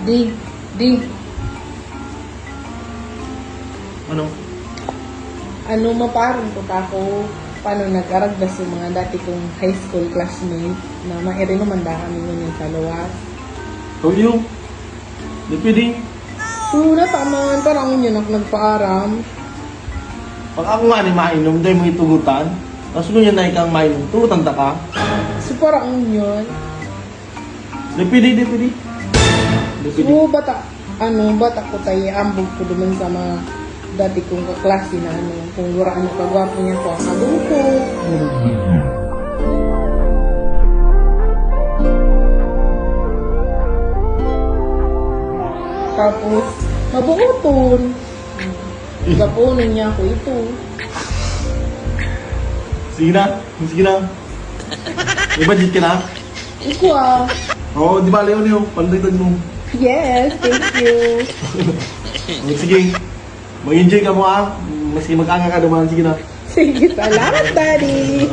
Di, di, Ano? ano maparang ko ako paano nag-aragdas yung mga dati kong high school classmate na mairi naman da kami ngunyan sa luwas. Ikaw yung. Di pwede. So, nataman, tarang yun ako nagpaaram. Pag ako nga ni mainom, dahil mo itugutan. Tapos kung yan na ikang mainom, tugutan ta ka. So, parang yun. Di pwede, di pwede. So, bata, ano, bata ko tayo, ambog ko duman sa mga dati kong kaklase na ano, kung wala ano kagwapo niya ko ang aduko. Tapos, mabuoton. Gapunan niya ako ito. Sige na. Sige na. Budget ka na? Iko ah. Oo, di ba, Leo, Leo? Pandagdag mo. Yes, thank you. Sige. Mag-enjoy ka mo, ah. Maski mag-anga ka naman. Sige na. Sige, salamat, Daddy.